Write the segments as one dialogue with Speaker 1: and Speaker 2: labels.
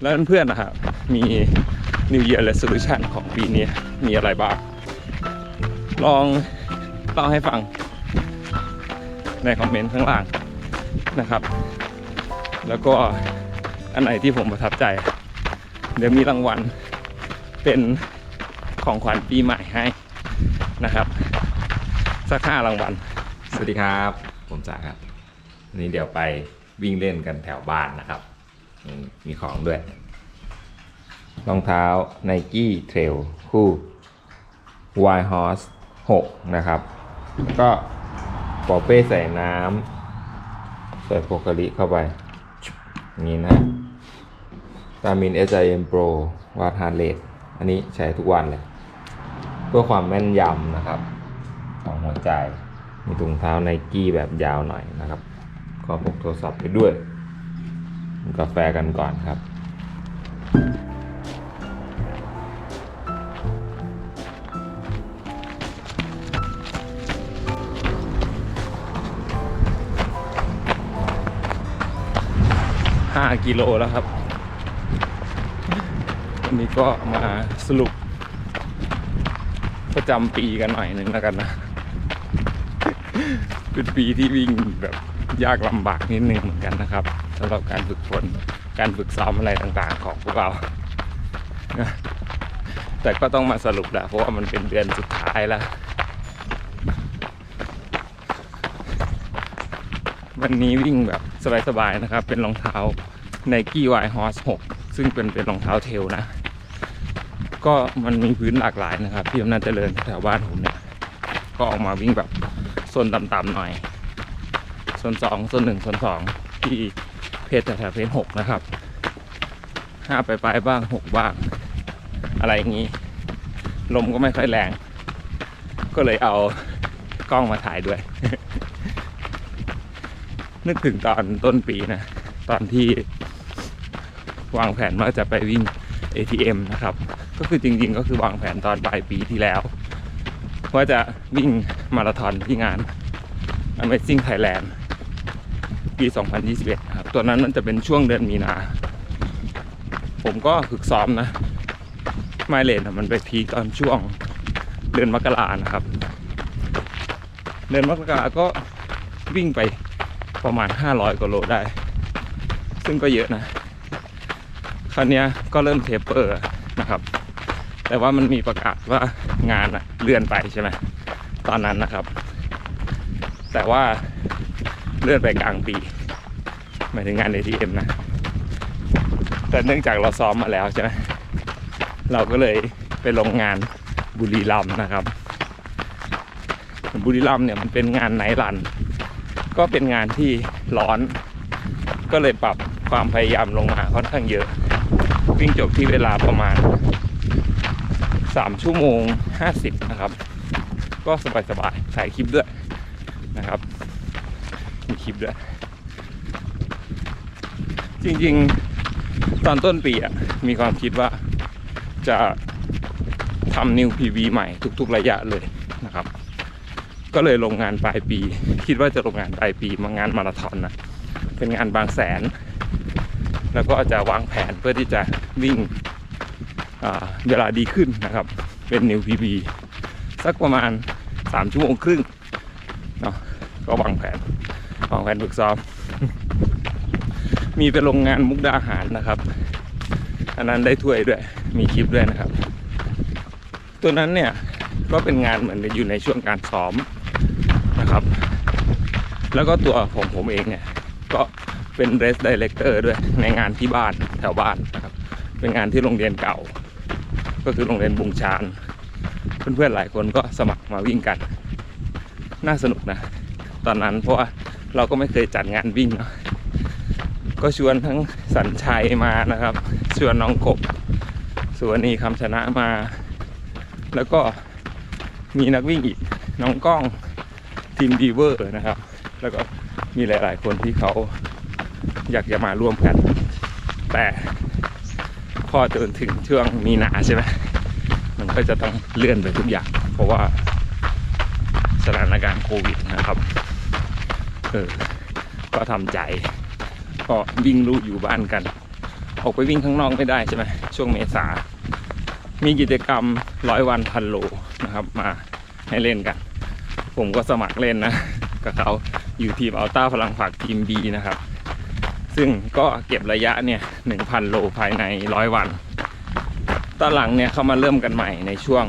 Speaker 1: แล้วเพื่อนๆนะครับ มี New Year Resolution ของปีนี้มีอะไรบ้าง ลองเล่าให้ฟังในคอมเมนต์ข้างล่างนะครับ แล้วก็อันไหนที่ผมประทับใจ เดี๋ยวมีรางวัลเป็นของขวัญปีใหม่ให้นะครับสักห้ารางวัล
Speaker 2: สวัสดีครับ ผมจ๋าครับวันนี้เดี๋ยวไปวิ่งเล่นกันแถวบ้านนะครับ มีของด้วย รองเท้า Nike Trail คู่ Wild Horse 6 นะครับ ก็ปอเป้ใส่น้ำ ใส่โฟกาลิเข้าไป นี้นะตามิน SIM Pro วาดฮาร์เรทอันนี้ใช้ทุกวันเลย เพื่อความแม่นยำนะครับ ของหัวใจ มีถุงเท้าไนกี้แบบยาวหน่อยนะครับ ก็พกโทรศัพท์ไปด้วย กาแฟกันก่อนครับ
Speaker 1: 5กิโลแล้วครับวันนี้ก็มาสรุปประจำปีกันหน่อยหนึ่งแล้วกันนะ เป็นปีที่วิ่งแบบยากลำบากนิดนึงเหมือนกันนะครับ สำหรับการฝึกฝนการฝึกซ้อมอะไรต่างๆ ของพวกเรา แต่ก็ต้องมาสรุปแหละเพราะว่ามันเป็นเดือนสุดท้ายแล้ว วันนี้วิ่งแบบสบายๆนะครับ เป็นรองเท้า Nike Y Horse 6ซึ่งเป็นเป็นรองเท้าเทลนะ ก็มันมีพื้นหลากหลายนะครับที่อำนาจเจริญแถวบ้านผมเนี่ยก็ออกมาวิ่งแบบโซนต่ำๆหน่อยโซนสองโซนหนึ่งโซนสองที่ เพจแถวเพจหกนะครับห้าไปลายบ้างหกบ้าง อะไรอย่างนี้ ลมก็ไม่ค่อยแรง ก็เลยเอากล้องมาถ่ายด้วย นึกถึงตอนต้นปีนะ ตอนที่วางแผนว่าจะไปวิ่ง ATM นะครับ ก็คือจริงๆ ก็คือวางแผนตอนปลายปีที่แล้ว ว่าจะวิ่งมาราธอนที่งาน Amazing Thailand ปี 2021นะครับ ตัวนั้นมันจะเป็นช่วงเดือนมีนา ผมก็ฝึกซ้อมนะไมเลนมันไปพีตอนช่วงเดือนมกรานะครับ เดือนมกราก็วิ่งไปประมาณ 500กว่าโลได้ ซึ่งก็เยอะนะ คราวนี้ก็เริ่มเทปเปอร์นะครับ แต่ว่ามันมีประกาศว่างานอะเลื่อนไปใช่ไหมตอนนั้นนะครับ แต่ว่าเลื่อนไปกลางปี หมายถึงงาน ATM นะ แต่เนื่องจากเราซ้อมมาแล้วใช่ไหมเราก็เลยไปลงงานบุรีรัมย์นะครับ บุรีรัมย์เนี่ยมันเป็นงานไนท์รัน ก็เป็นงานที่ร้อน ก็เลยปรับความพยายามลงมาค่อนข้างเยอะ วิ่งจบที่เวลาประมาณ 3 ชั่วโมง 50 นะครับ ก็สบายๆถ่ายคลิปด้วยนะครับ มีคลิปด้วย จริงๆ ตอนต้นปีอะมีความคิดว่าจะทำนิวพีวีใหม่ทุกๆระยะเลยนะครับ ก็เลยลงงานปลายปี คิดว่าจะลงงานปลายปีมางานมาราธอนนะเป็นงานบางแสน แล้วก็จะวางแผนเพื่อที่จะวิ่งเวลาดีขึ้นนะครับ เป็นนิวพีบีสักประมาณ 3 ชั่วโมงครึ่งเนาะก็วางแผนวางแผนฝึกซ้อม มีไปลงงานมุกดาหารนะครับ อันนั้นได้ถ้วยด้วย มีคลิปด้วยนะครับ ตัวนั้นเนี่ยก็เป็นงานเหมือนอยู่ในช่วงการซ้อมนะครับ แล้วก็ตัวของผมเองเนี่ยก็เป็นเรส d ดเ r กเตอร์ด้วยในงานที่บ้านแถวบ้านนะครับ เป็นงานที่โรงเรียนเก่า ก็คือโรงเรียนบุงชานเพื่อนๆหลายคนก็สมัครมาวิ่งกัน น่าสนุกนะ ตอนนั้นเพราะว่าเราก็ไม่เคยจัดงานวิ่งเนาะ ก็ชวนทั้งสัญชัยมานะครับ ชวนน้องกบสุวรรณีคำชนะมา แล้วก็มีนักวิ่งอีกน้องก้องทีมดีเวอร์นะครับ แล้วก็มีหลาย ๆ คนที่เขาอยากจะมาร่วมกัน แต่พอจนถึงช่วงมีนาใช่ไหมมันก็จะต้องเลื่อนไปทุกอย่าง เพราะว่าสถานการณ์โควิดนะครับ เออ ก็ทำใจ ก็วิ่งลู่อยู่บ้านกัน ออกไปวิ่งข้างนอกไม่ได้ใช่ไหมช่วงเมษา มีกิจกรรมร้อยวันพันโลนะครับมาให้เล่นกัน ผมก็สมัครเล่นนะ กับเขาอยู่ทีมอัลต้าพลังผักทีม B นะครับ ซึ่งก็เก็บระยะเนี่ย1,000โลภายในร้อยวันตอนหลังเนี่ยเขามาเริ่มกันใหม่ในช่วง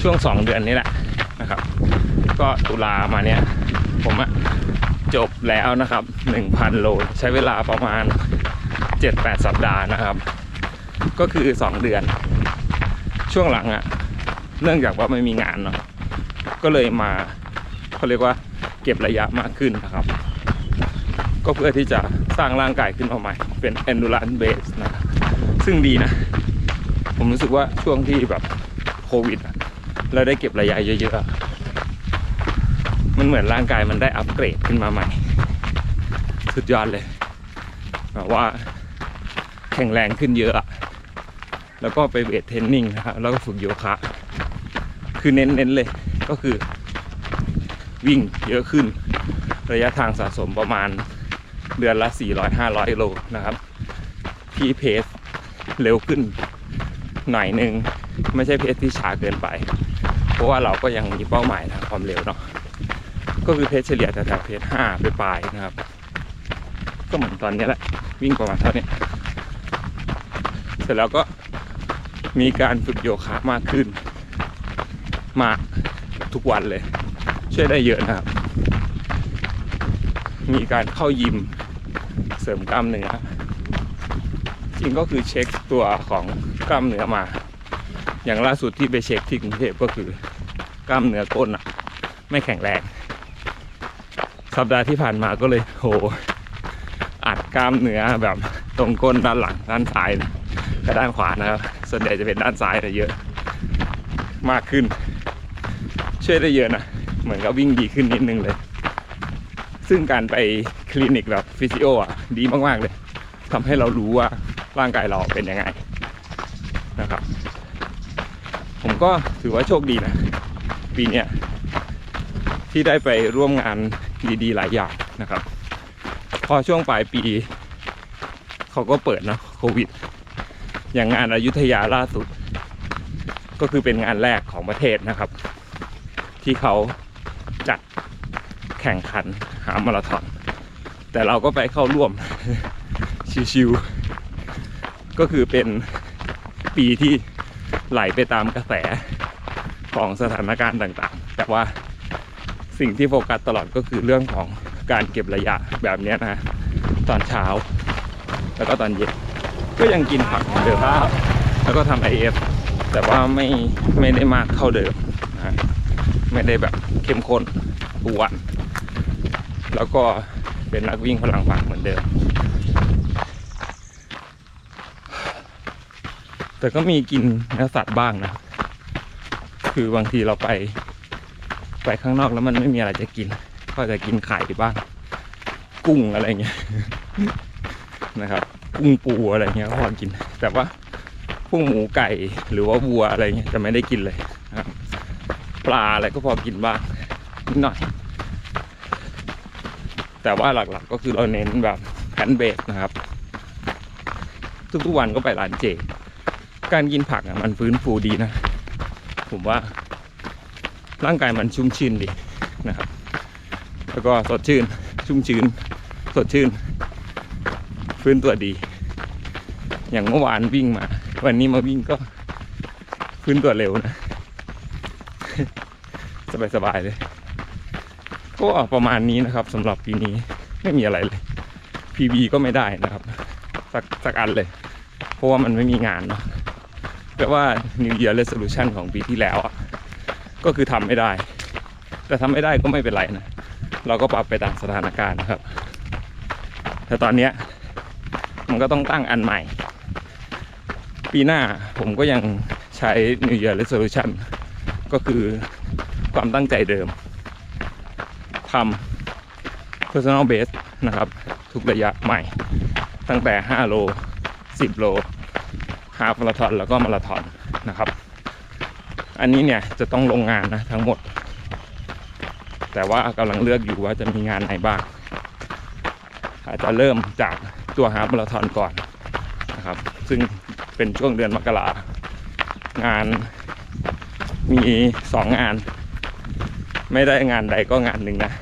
Speaker 1: ช่วง2เดือนนี้แหละนะครับ ก็ตุลามาเนี่ยผมอะ แล้วนะครับ 1,000 โล ใช้เวลาประมาณ 7-8 สัปดาห์นะครับ ก็คือ 2 เดือน ช่วงหลังอะเนื่องจากว่าไม่มีงานเนาะก็เลยมาเขาเรียกว่าเก็บระยะมากขึ้นนะครับ ก็เพื่อที่จะสร้างร่างกายขึ้นมาใหม่ เป็น endurance base นะ ซึ่งดีนะ ผมรู้สึกว่าช่วงที่แบบโควิดเราได้เก็บระยะเยอะๆมันเหมือนร่างกายมันได้อัปเกรดขึ้นมาใหม่ สุดยอดเลยแบบว่าแข็งแรงขึ้นเยอะ แล้วก็ไปเวทเทรนนิ่งนะครับแล้วก็ฝึกโยคะ คือเน้นๆเลยก็คือ วิ่งเยอะขึ้น ระยะทางสะสมประมาณเดือนละ 400-500 โลนะครับ ที่เพสเร็วขึ้นหน่อยหนึ่งไม่ใช่เพสที่ช้าเกินไป เพราะว่าเราก็ยังมีเป้าหมายทางความเร็วเนาะก็คือเพสเฉลี่ยแถวเพส5ไปปลายนะครับ ก็เหมือนตอนนี้แหละ วิ่งประมาณเท่านี้ เสร็จแล้วก็มีการฝึกโยคะมากขึ้น มาทุกวันเลย ช่วยได้เยอะนะครับ มีการเข้ายิมเสริมกล้ามเนื้อจริงก็คือเช็คตัวของกล้ามเนื้อมา อย่างล่าสุดที่ไปเช็คที่กรุงเทพก็คือกล้ามเนื้อก้นอะไม่แข็งแรงสัปดาห์ที่ผ่านมาก็เลยโห กล้ามเนื้อแบบตรงก้นด้านหลังด้านซ้ายกับด้านขวานะครับ ส่วนใหญ่จะเป็นด้านซ้ายแต่เยอะ มากขึ้น ช่วยได้เยอะนะเหมือนกับวิ่งดีขึ้นนิดนึงเลย ซึ่งการไปคลินิกแบบฟิสิโออะดีมากๆเลยทำให้เรารู้ว่าร่างกายเราเป็นยังไงนะครับ ผมก็ถือว่าโชคดีนะปีเนี้ยที่ได้ไปร่วมงานดีๆ หลายอย่างนะครับ พอช่วงปลายปี เขาก็เปิดนะโควิด อย่างงานอายุทยาล่าสุด ก็คือเป็นงานแรกของประเทศนะครับ ที่เขาจัดแข่งขันหามาราธอน แต่เราก็ไปเข้าร่วมชิวๆก็คือเป็นปีที่ไหลไปตามกระแสของสถานการณ์ต่างๆ แต่ว่าสิ่งที่โฟกัสตลอดก็คือเรื่องของ การเก็บระยะแบบนี้นะตอนเช้า แล้วก็ตอนเย็นก็ยังกินผักเหมือนเดิมแล้วก็ทำไอเอฟแต่ว่าไม่ไม่ได้มากเท่าเดิมนะไม่ได้แบบเข้มข้นทุกวัน แล้วก็เป็นนักวิ่งพลังฝักเหมือนเดิม แต่ก็มีกินเนื้อสัตว์บ้างนะ คือบางทีเราไป ไปข้างนอกแล้วมันไม่มีอะไรจะกิน ก็จะกินไข่บ้างกุ้งอะไรเงี้ยนะครับกุ้งปูอะไรเงี้ยก็พอกิน แต่ว่าพวกหมูไก่หรือว่าวัวอะไรเงี้ยจะไม่ได้กินเลยปลาอะไรก็พอกินบ้างนิดหน่อย แต่ว่าหลักๆก็คือเราเน้นแบบแพนเบสนะครับทุกๆวันก็ไปร้านเจ การกินผักอะมันฟื้นฟูดีนะ ผมว่าร่างกายมันชุ่มชื่นดีนะครับ แล้วก็สดชื่น ชุ่มชื้น สดชื่น ฟื้นตัวดี อย่างเมื่อวานวิ่งมา วันนี้มาวิ่งก็ฟื้นตัวเร็วนะ สบายๆเลย ก็ประมาณนี้นะครับสำหรับปีนี้ไม่มีอะไรเลย PB ก็ไม่ได้นะครับ สักสักอันเลย เพราะว่ามันไม่มีงานเนาะแต่ว่า New Year Resolution ของปีที่แล้วก็คือทำไม่ได้ แต่ทำไม่ได้ก็ไม่เป็นไรนะ เราก็ปรับไปตามสถานการณ์นะครับ แต่ตอนเนี้ยมันก็ต้องตั้งอันใหม่ ปีหน้าผมก็ยังใช้ New Year Resolution ก็คือความตั้งใจเดิมทำ personal base นะครับ ทุกระยะใหม่ ตั้งแต่ 5 โล 10 โลฮาฟมาราธอนแล้วก็มาราธอนนะครับ อันนี้เนี่ยจะต้องลงงานนะทั้งหมด แต่ว่ากำลังเลือกอยู่ว่าจะมีงานไหนบ้าง อาจจะเริ่มจากตัวฮาล์มาราธอนก่อนนะครับ ซึ่งเป็นช่วงเดือนมกรางานมีสองงาน ไม่ได้งานใดก็งานหนึ่งนะ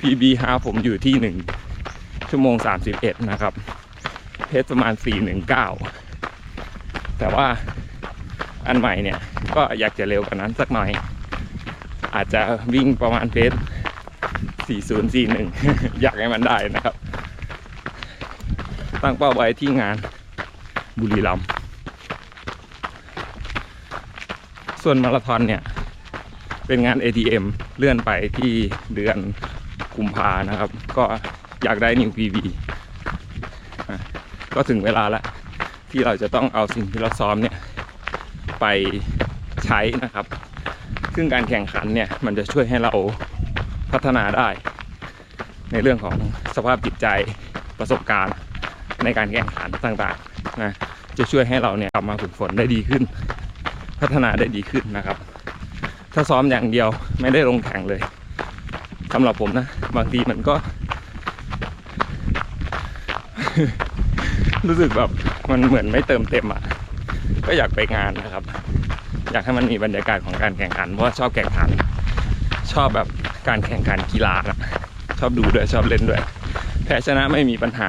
Speaker 1: PB ฮาผมอยู่ที่หนึ่งชั่วโมง 31 นะครับ เพจประมาณ 419 แต่ว่าอันใหม่เนี่ย ก็อยากจะเร็วกว่านั้นสักหน่อย อาจจะวิ่งประมาณเพจ4041 อยากให้มันได้นะครับ ตั้งเป้าไว้ที่งานบุรีรัมย์ส่วนมาราธอนเนี่ย เป็นงาน ATM เลื่อนไปที่เดือนกุมภานะครับ ก็อยากได้ New PB ก็ถึงเวลาแล้ว ที่เราจะต้องเอาสิ่งที่เราซ้อมเนี่ย ไปใช้นะครับ ซึ่งการแข่งขันเนี่ยมันจะช่วยให้เราพัฒนาได้ ในเรื่องของสภาพจิตใจประสบการณ์ในการแข่งขันต่างๆนะจะช่วยให้เราเนี่ยกลับมาฝึกฝนได้ดีขึ้น พัฒนาได้ดีขึ้นนะครับ ถ้าซ้อมอย่างเดียวไม่ได้ลงแข่งเลยสำหรับผมนะบางทีมันก็ รู้สึกแบบมันเหมือนไม่เติมเต็มอะก็อยากไปงานนะครับ อยากให้มันมีบรรยากาศของการแข่งขันเพราะชอบแข่งขัน ชอบแบบการแข่งขันกีฬานะชอบดูด้วยชอบเล่นด้วย แพ้ชนะไม่มีปัญหา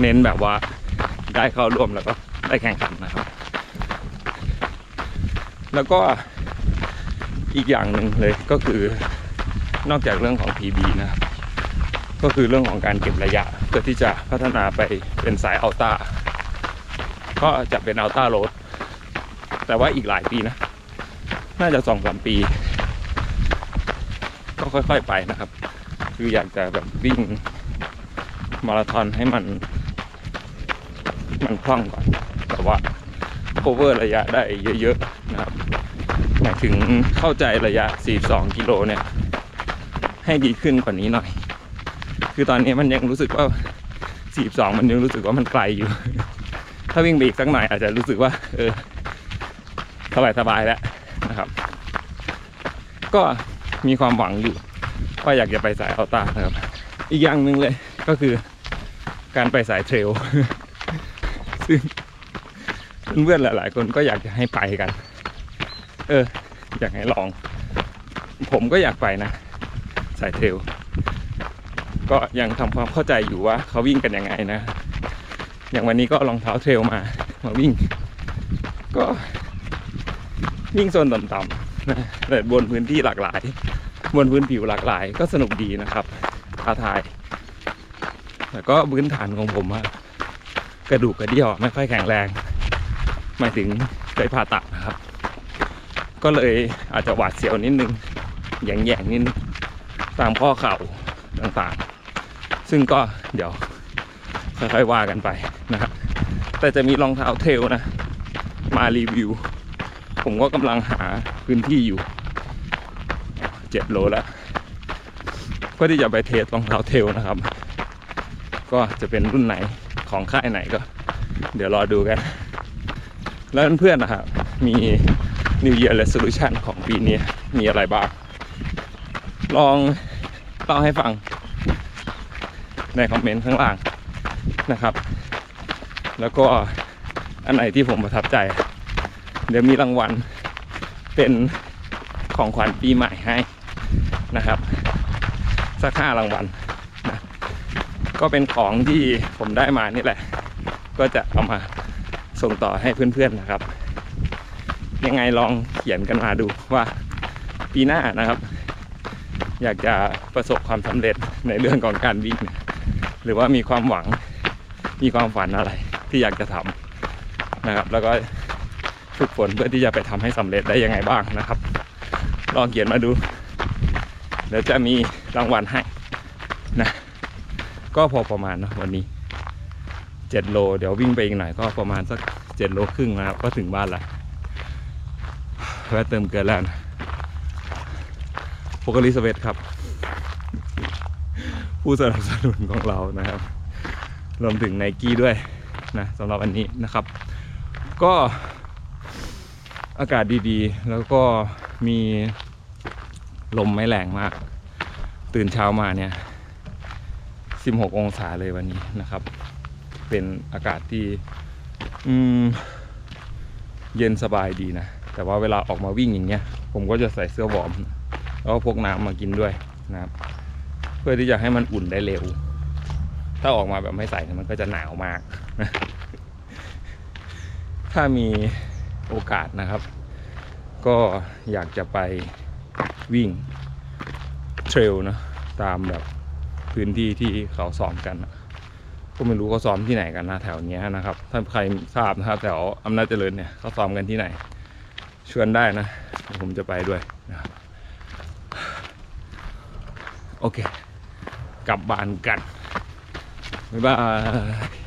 Speaker 1: เน้นแบบว่าได้เข้าร่วมแล้วก็ได้แข่งขันนะครับ แล้วก็อีกอย่างหนึ่งเลยก็คือนอกจากเรื่องของ PB นะครับก็คือเรื่องของการเก็บระยะเพื่อที่จะพัฒนาไปเป็นสายอัลต้าก็จะเป็นอัลต้าโรด แต่ว่าอีกหลายปีนะ น่าจะสองสามปี ก็ค่อยๆไปนะครับ คืออยากจะแบบวิ่งมาราธอนให้มัน มันคล่องก่อน แต่ว่า cover ระยะได้เยอะๆนะครับหมายถึงเข้าใจระยะ 42 กิโลเนี่ย ให้ดีขึ้นกว่านี้หน่อย คือตอนนี้มันยังรู้สึกว่า 42 มันยังรู้สึกว่ามันไกลอยู่ ถ้าวิ่งไปอีกสักหน่อยอาจจะรู้สึกว่า เออ สบายๆแล้วนะครับ ก็มีความหวังอยู่ว่าอยากจะไปสายอัลต้านะครับ อีกอย่างหนึ่งเลยก็คือการไปสายเทรลซึ่งเพื่อนๆหลายๆ คนก็อยากจะให้ไปกัน เออ อยากให้ลอง ผมก็อยากไปนะสายเทรลก็ยังทำความเข้าใจอยู่ว่าเขาวิ่งกันยังไงนะ อย่างวันนี้ก็เอารองเท้าเทรลมา มาวิ่ง ก็ วิ่งโซนต่ำๆแต่บนพื้นที่หลากหลาย บนพื้นผิวหลากหลาย ก็สนุกดีนะครับท้าทายแต่ก็พื้นฐานของผมอะกระดูกกระเดี่ยวไม่ค่อยแข็งแรงหมายถึงเคยผ่าตัดนะครับ ก็เลยอาจจะหวาดเสียวนิดนึงแยงๆนิดนึงตามข้อเข่าต่างๆ ซึ่งก็เดี๋ยวค่อยๆว่ากันไปนะครับแต่จะมีรองเท้าเทลนะ มารีวิว ผมก็กำลังหาพื้นที่อยู่เจ็ดโลแล้วเพื่อที่จะไปเทสรองเท้าเทลนะครับ ก็จะเป็นรุ่นไหนของค่ายไหนก็ เดี๋ยวรอดูกัน แล้วเพื่อนๆนะครับ มี New Year Resolution ของปีนี้มีอะไรบ้าง ลองเล่าให้ฟังในคอมเมนต์ข้างล่างนะครับ แล้วก็อันไหนที่ผมประทับใจ เดี๋ยวมีรางวัลเป็นของขวัญปีใหม่ให้นะครับสักห้ารางวัลนะก็เป็นของที่ผมได้มานี่แหละ ก็จะเอามาส่งต่อให้เพื่อนๆนะครับ ยังไงลองเขียนกันมาดูว่าปีหน้านะครับ อยากจะประสบความสำเร็จในเรื่องของการวิ่ง หรือว่ามีความหวังมีความฝันอะไรที่อยากจะทำนะครับ แล้วก็ ฝึกฝนเพื่อที่จะไปทำให้สำเร็จได้ยังไงบ้างนะครับ ลองเขียนมาดู เดี๋ยวจะมีรางวัลให้นะก็พอประมาณนะวันนี้เจ็ดโล เดี๋ยววิ่งไปอีกหน่อยก็ประมาณสักเจ็ดโลครึ่งนะครับก็ถึงบ้านละแวะเติมเกลือแล้วนะโปกลิสเวตครับ ผู้สนับสนุนของเรานะครับรวมถึงไนกี้ด้วยนะสำหรับวันนี้นะครับ ก็ อากาศดีๆ แล้วก็มีลมไม่แรงมาก ตื่นเช้ามาเนี่ย 16 องศาเลยวันนี้นะครับ เป็นอากาศที่เย็นสบายดีนะ แต่ว่าเวลาออกมาวิ่งอย่างเงี้ย ผมก็จะใส่เสื้อวอร์ม แล้วก็พกน้ำมากินด้วยนะครับ เพื่อที่จะให้มันอุ่นได้เร็ว ถ้าออกมาแบบไม่ใส่เนี่ยมันก็จะหนาวมาก ถ้ามี โอกาสนะครับ ก็อยากจะไปวิ่งเทรลนะตามแบบพื้นที่ที่เขาซ้อมกันอะก็ไม่รู้เขาซ้อมที่ไหนกันนะแถวเนี้ยนะครับ ถ้าใครทราบนะครับแถวอำนาจเจริญเนี่ยเขาซ้อมกันที่ไหนชวนได้นะผมจะไปด้วยนะครับโอเค กลับบ้านกันบ๊ายบาย